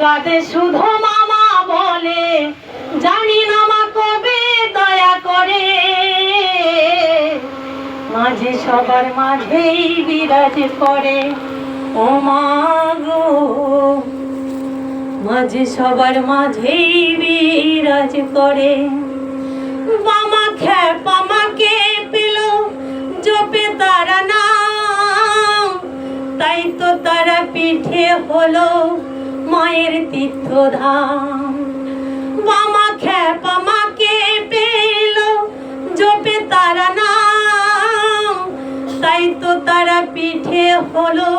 কাঁদে শুধু মামা বলে, জানি না মা কবে দয়া করে। মাঝে সবার মাঝেই বিরাজ করে, ও মা গো। মাঝে সবার মাঝেই বিরাজ করে। বামা খ্যাপ আমাকে পেল, জপে তারা নাম। তাই তো তারা পিঠে হলো মায়ের তীর্থধাম। বামা খ্যাপ আমাকে পেল, জপে তারা নাম। তাই তো তারা পিঠে হলো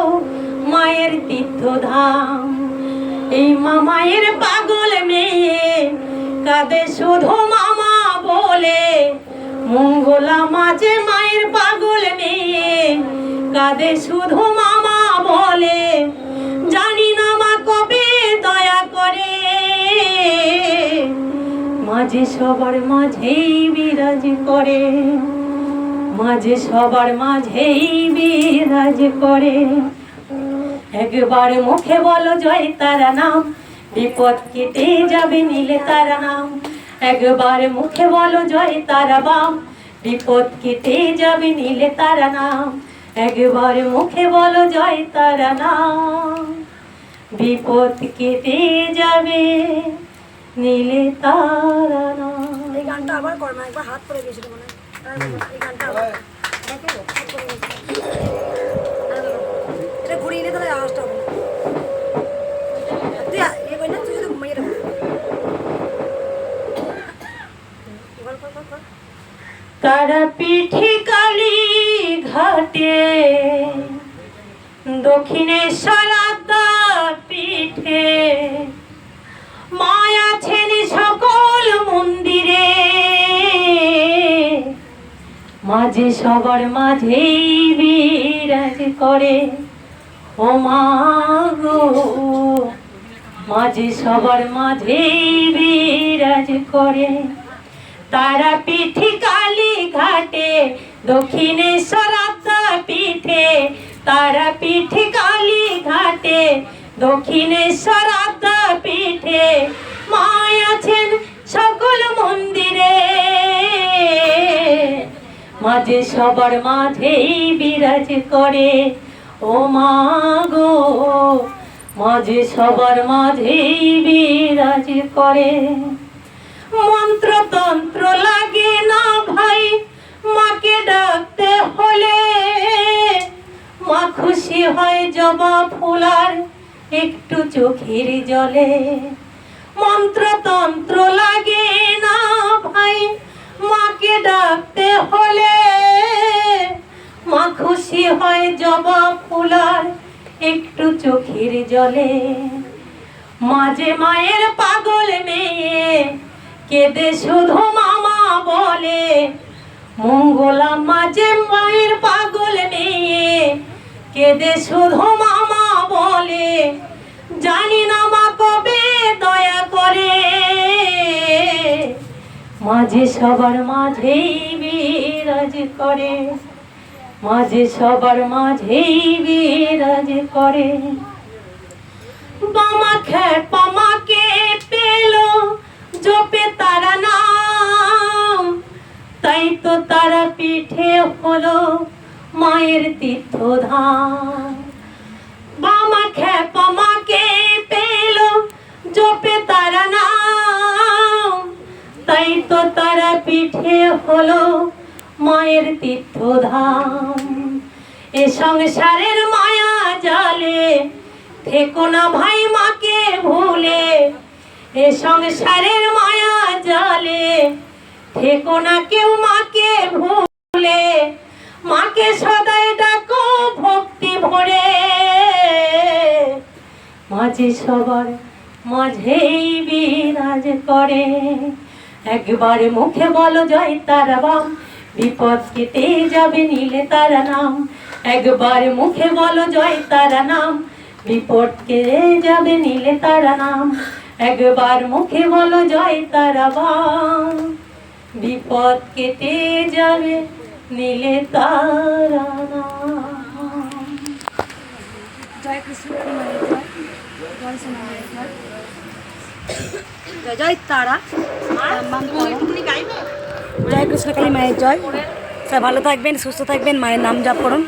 মায়ের তীর্থধাম। এই মামায়ের পাগল মেয়ে কাঁদে শুধু মামা বলে। মঙ্গলা মাঝে মায়ের পাগল মেয়ে কাঁদে শুধু মামা বলে। মাঝে সবার মাঝেই বিরাজ করে। মাঝে সবার মাঝেই বিরাজ করে। একবার মুখে বলো জয় তারা নাম, বিপদ কেটে যাবে নীলে তারা নাম। একবার মুখে বলো জয় তারা বাম, বিপদ কেটে যাবে নীলে তারা নাম। একবার মুখে বলো জয় তারা নাম, বিপদ কেটে যাবে। নীলে তারা এই গানটা আবার কর না একবার হাত পড়ে গেছিল মনে এই গানটা আবার এটা ঘুরিয়ে নিয়ে তাহলে আওয়াজটা হবে তুই না তুই যদি বল বল তারা পিঠে কালী ঘাটে দক্ষিণেশ্বর পিঠে। মাঝে সবার মাঝেই বিরাজ করে। ও মা গো, মাঝে সবার মাঝেই বিরাজ করে। তারা পিঠে কালী ঘাটে দক্ষিণেশ্বর আদ্যা পিঠে। তারা পিঠে কালী ঘাটে দক্ষিণেশ্বর মাঝে সবার মাঝেই বিরাজ করে। ও মা গো, মাঝে সবার মাঝেই বিরাজ করে। মন্ত্রতন্ত্র লাগে না ভাই, মাকে ডাকতে হলে। মা খুশি হয় জবা ফুলার একটু চোখের জলে। মন্ত্রতন্ত্র লাগে না ফুলার একটু চোখের জলে। মাঝে মায়ের পাগল মেয়ে কেঁদে শুধু মামা বলে। মঙ্গলা মাঝে মায়ের পাগল মেয়ে কেঁদে শুধু মামা বলে। জানি না মা কবে দয়া করে। মাঝে সবার মাঝেই বিরাজ করে। মাঝে সবার মাঝেই বিরাজ করে বামা খ্যাপ আমাকে পেল? জপে তারা নাম। তাই তো তারা পিঠে হলো মায়ের তীর্থধাম। বামা খ্যাপ আমাকে পেল? জপে তারা নাম। তাই তো তারা পিঠে হলো মায়ের তীর্থধাম। এ সংসারের মায়া জালে থেকো না ভাই মাকে ভুলে। এ সংসারের মায়া জালে থেকো না কেউ মাকে ভুলে। মাকে সদাই ডাকো ভক্তি ভরে। মাঝে সবার মাঝেই বিরাজ করে। একবার মুখে বলো জয় তারা বাম বিপদ কেটে যাবে নীলে তারা নাম। একবার মুখে বলো জয় তারা নাম। বিপদ কেটে যাবে নীলে তারা নাম। একবার মুখে বলো জয় তারা বাম। বিপদ কেটে যাবে নীলে তারা নাম। জয় কৃষ্ণ মানে জয় জয় জয় তারা। জয় কৃষ্ণ কালী মায়ের জয়। সবাই ভালো থাকবেন সুস্থ থাকবেন মায়ের নাম জপ করুন।